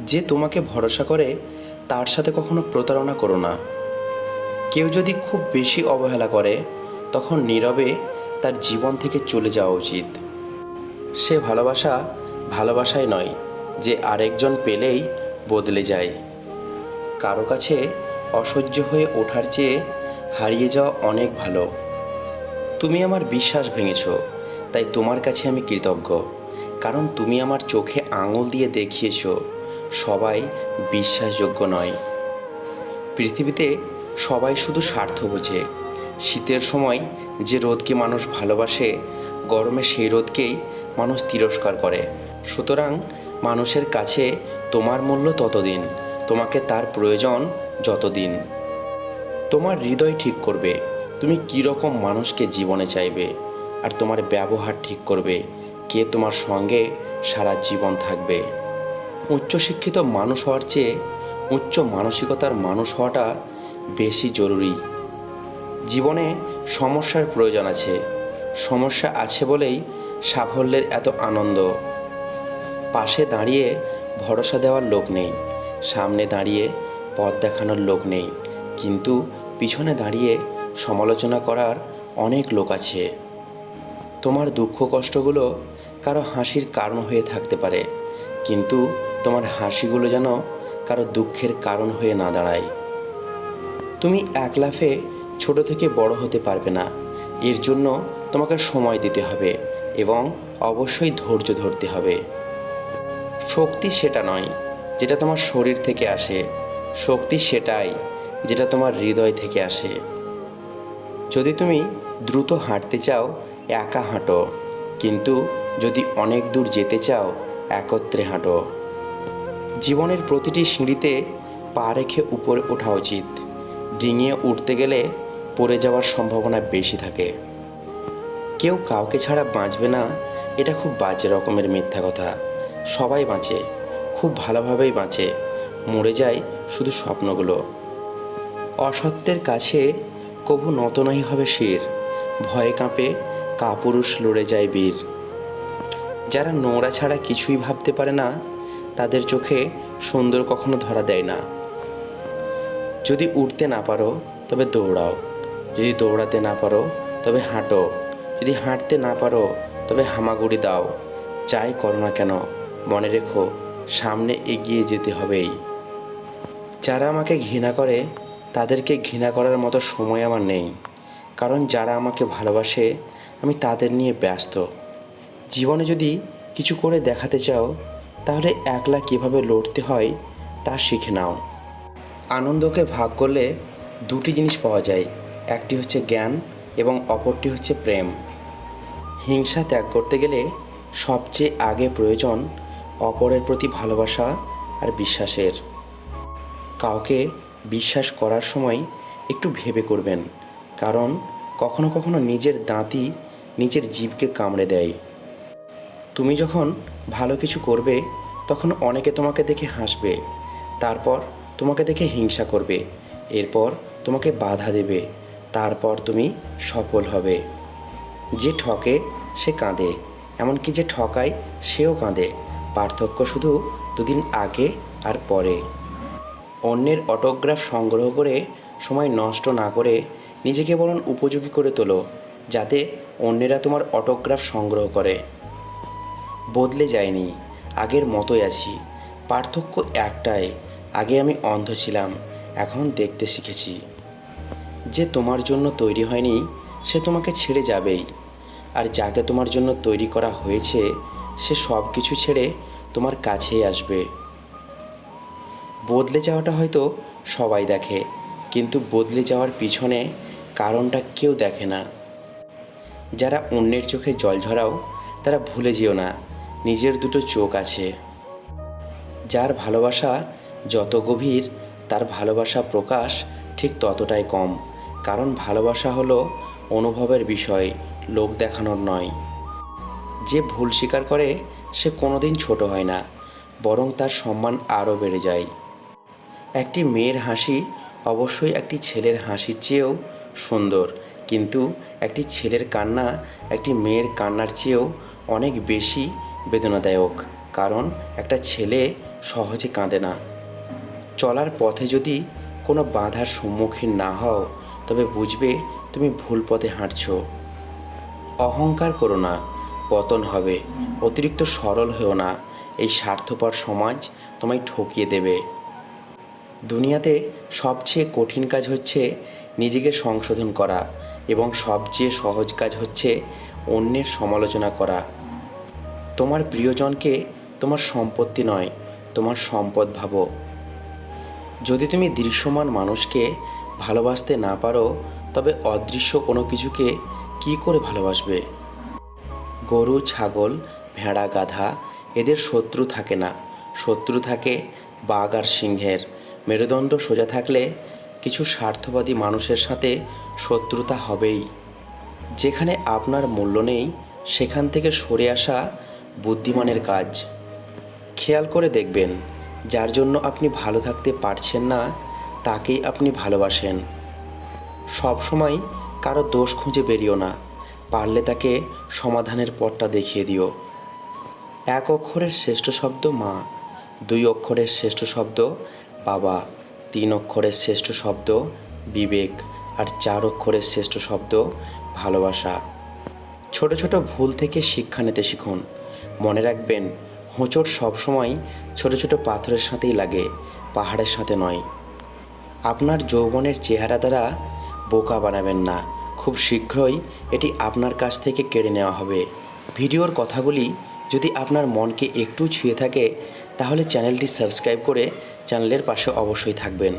যে তোমাকে ভরসা করে, তার সাথে কখনো প্রতারণা করো না। কেউ যদি খুব বেশি অবহেলা করে, তখন নীরবে তার জীবন থেকে চলে যাওয়া উচিত। সে ভালোবাসা ভালোবাসায় নয়, যে আরেকজন পেলেই বদলে যায়। কারও কাছে অসহ্য হয়ে ওঠার চেয়ে হারিয়ে যাওয়া অনেক ভালো। তুমি আমার বিশ্বাস ভেঙেছ, তাই তোমার কাছে আমি কৃতজ্ঞ। কারণ তুমি আমার চোখে আঙুল দিয়ে দেখিয়েছ সবাই বিশ্বাসযোগ্য নয়। পৃথিবীতে সবাই শুধু স্বার্থ বোঝে। শীতের সময় যে রোদকে মানুষ ভালোবাসে, গরমে সেই রোদকেই মানুষ তিরস্কার করে। সুতরাং মানুষের কাছে তোমার মূল্য ততদিন, তোমাকে তার প্রয়োজন যতদিন। তোমার হৃদয় ঠিক করবে, তুমি কী রকম মানুষকে জীবনে চাইবে, আর তোমার ব্যবহার ঠিক করবে, কে তোমার সঙ্গে সারা জীবন থাকবে। উচ্চশিক্ষিত মানুষ হওয়ার চেয়ে উচ্চ মানসিকতার মানুষ হওয়াটা বেশি জরুরি। জীবনে সমস্যার প্রয়োজন আছে। সমস্যা আছে বলেই সাফল্যের এত আনন্দ। পাশে দাঁড়িয়ে ভরসা দেওয়ার লোক নেই। সামনে দাঁড়িয়ে পথ দেখানোর লোক নেই। কিন্তু পিছনে দাঁড়িয়ে সমালোচনা করার অনেক লোক আছে। তোমার দুঃখ কষ্টগুলো কারও হাসির কারণ হয়ে থাকতে পারে। কিন্তু তোমার হাসিগুলো যেন কারও দুঃখের কারণ হয়ে না দাঁড়ায়। তুমি এক লাফে ছোট থেকে বড় হতে পারবে না। এর জন্য তোমাকে সময় দিতে হবে এবং অবশ্যই ধৈর্য ধরতে হবে। শক্তি সেটা নয় যেটা তোমার শরীর থেকে আসে। শক্তি সেটাই যেটা তোমার হৃদয় থেকে আসে। যদি তুমি দ্রুত হাঁটতে চাও, একা হাঁটো। কিন্তু যদি অনেক দূর যেতে চাও, একত্রে হাঁটো। জীবনের প্রতিটি সিঁড়িতে পা রেখে উপরে ওঠা উচিত। ডিঙিয়ে উঠতে গেলে পড়ে যাওয়ার সম্ভাবনা বেশি থাকে। কেউ কাউকে ছাড়া বাঁচবে না, এটা খুব বাজে রকমের মিথ্যা কথা। সবাই বাঁচে, খুব ভালোভাবেই বাঁচে। মরে যায় শুধু স্বপ্নগুলো। অসত্যের কাছে কভু নত নহি হবে শির। ভয়ে কাঁপে কাপুরুষ লড়ে যায় বীর। যারা নোংরা ছাড়া কিছুই ভাবতে পারে না তাদের চোখে সুন্দর কখনো ধরা দেয় না। যদি উঠতে না পারো, তবে দৌড়াও। যদি দৌড়াতে না পারো, তবে হাঁটো। যদি হাঁটতে না পারো, তবে হামাগুড়ি দাও। যাই করো না কেন, মনে রেখো, সামনে এগিয়ে যেতে হবেই। যারা আমাকে ঘৃণা করে, তাদেরকে ঘৃণা করার মতো সময় আমার নেই। কারণ যারা আমাকে ভালোবাসে, আমি তাদের নিয়ে ব্যস্ত। জীবনে যদি কিছু করে দেখাতে চাও তাহলে একলা কীভাবে লড়তে হয় তা শিখে নাও। আনন্দকে ভাগ করলে দুটি জিনিস পাওয়া যায়, একটি হচ্ছে জ্ঞান এবং অপরটি হচ্ছে প্রেম। হিংসা ত্যাগ করতে গেলে সবচেয়ে আগে প্রয়োজন অপরের প্রতি ভালোবাসা আর বিশ্বাসের। কাউকে বিশ্বাস করার সময় একটু ভেবে করবেন, কারণ কখনো কখনো নিজের দাঁতই নিজের জীবকে কামড়ে দেয়। তুমি যখন ভালো কিছু করবে, তখন অনেকে তোমাকে দেখে হাসবে। তারপর তোমাকে দেখে হিংসা করবে। এরপর তোমাকে বাধা দেবে। তারপর তুমি সফল হবে। যে ঠকে, সে কাঁদে। এমনকি যে ঠকায়, সেও কাঁদে। পার্থক্য শুধু দুদিন আগে আর পরে। অন্যের অটোগ্রাফ সংগ্রহ করে সময় নষ্ট না করে নিজেকে বরং উপযোগী করে তোলো, যাতে অন্যেরা তোমার অটোগ্রাফ সংগ্রহ করে। বদলে যায়নি। আগের মতোই আছি। পার্থক্য একটাই, আগে আমি অন্ধ ছিলাম, এখন দেখতে শিখেছি। যে তোমার জন্য তৈরি হয়নি, সে তোমাকে ছেড়ে যাবেই। আর যাকে তোমার জন্য তৈরি করা হয়েছে, সে সব কিছু ছেড়ে তোমার কাছেই আসবে। বদলে যাওয়াটা হয়তো সবাই দেখে, কিন্তু বদলে যাওয়ার পিছনে কারণটা কেউ দেখে না। যারা অন্যের চোখে জল ঝরাও, তারা ভুলে যেও না। নিজের দুটো চোখ আছে। যার ভালোবাসা যত গভীর, তার ভালোবাসা প্রকাশ ঠিক ততটাই কম। কারণ ভালোবাসা হলো অনুভবের বিষয়, লোক দেখানোর নয়। যে ভুল স্বীকার করে, সে কোনোদিন ছোট হয় না, বরং তার সম্মান আরও বেড়ে যায়। একটি মেয়ের হাসি অবশ্যই একটি ছেলের হাসির চেয়েও সুন্দর, কিন্তু একটি ছেলের কান্না একটি মেয়ের কান্নার চেয়েও অনেক বেশি বেদনাদায়ক, কারণ একটা ছেলে সহজে কাঁদে না। চলার পথে যদি কোনো বাধার সম্মুখীন না হও, তবে বুঝবে তুমি ভুল পথে হাঁটছ। অহংকার করো না, পতন হবে, অতিরিক্ত সরল হয়েও না, এই স্বার্থপর সমাজ তোমায় ঠকিয়ে দেবে। দুনিয়াতে সবচেয়ে কঠিন কাজ হচ্ছে নিজেকে সংশোধন করা এবং সবচেয়ে সহজ কাজ হচ্ছে অন্যের সমালোচনা করা। তোমার প্রিয়জনকে তোমার সম্পত্তি নয়, তোমার সম্পদ ভাবো। যদি তুমি দৃশ্যমান মানুষকে ভালোবাসতে না পারো, তবে অদৃশ্য কোনো কিছুকে কি করে ভালোবাসবে? গরু, ছাগল, ভেড়া, গাধা, এদের শত্রু থাকে না। শত্রু থাকে বাঘ আর সিংহের। মেরুদণ্ড সোজা থাকলে কিছু স্বার্থবাদী মানুষের সাথে শত্রুতা হবেই। যেখানে আপনার মূল্য নেই, সেখান থেকে সরে আসা বুদ্ধিমানের কাজ। খেয়াল করে দেখবেন, যার জন্য আপনি ভালো থাকতে পারছেন না, তাকেই আপনি ভালোবাসেন। সবসময় কারও দোষ খুঁজে বেরিও না, পারলে তাকে সমাধানের পথটা দেখিয়ে দিও। এক অক্ষরের শ্রেষ্ঠ শব্দ মা, দুই অক্ষরের শ্রেষ্ঠ শব্দ বাবা, তিন অক্ষরের শ্রেষ্ঠ শব্দ বিবেক, আর চার অক্ষরের শ্রেষ্ঠ শব্দ ভালোবাসা। ছোট ছোট ভুল থেকে শিক্ষা নিতে শিখুন। মনে রাখবেন, হোঁচট সবসময় ছোট ছোট পাথরের সাথেই লাগে, পাহাড়ের সাথে নয়। আপনার যৌবনের চেহারা দ্বারা বোকা বানাবেন না। খুব শীঘ্রই এটি আপনার কাছ থেকে কেড়ে নেওয়া হবে। ভিডিওর কথাগুলি যদি আপনার মনকে একটু ছুঁয়ে থাকে, তাহলে চ্যানেলটি সাবস্ক্রাইব করে চ্যানেলের পাশে অবশ্যই থাকবেন।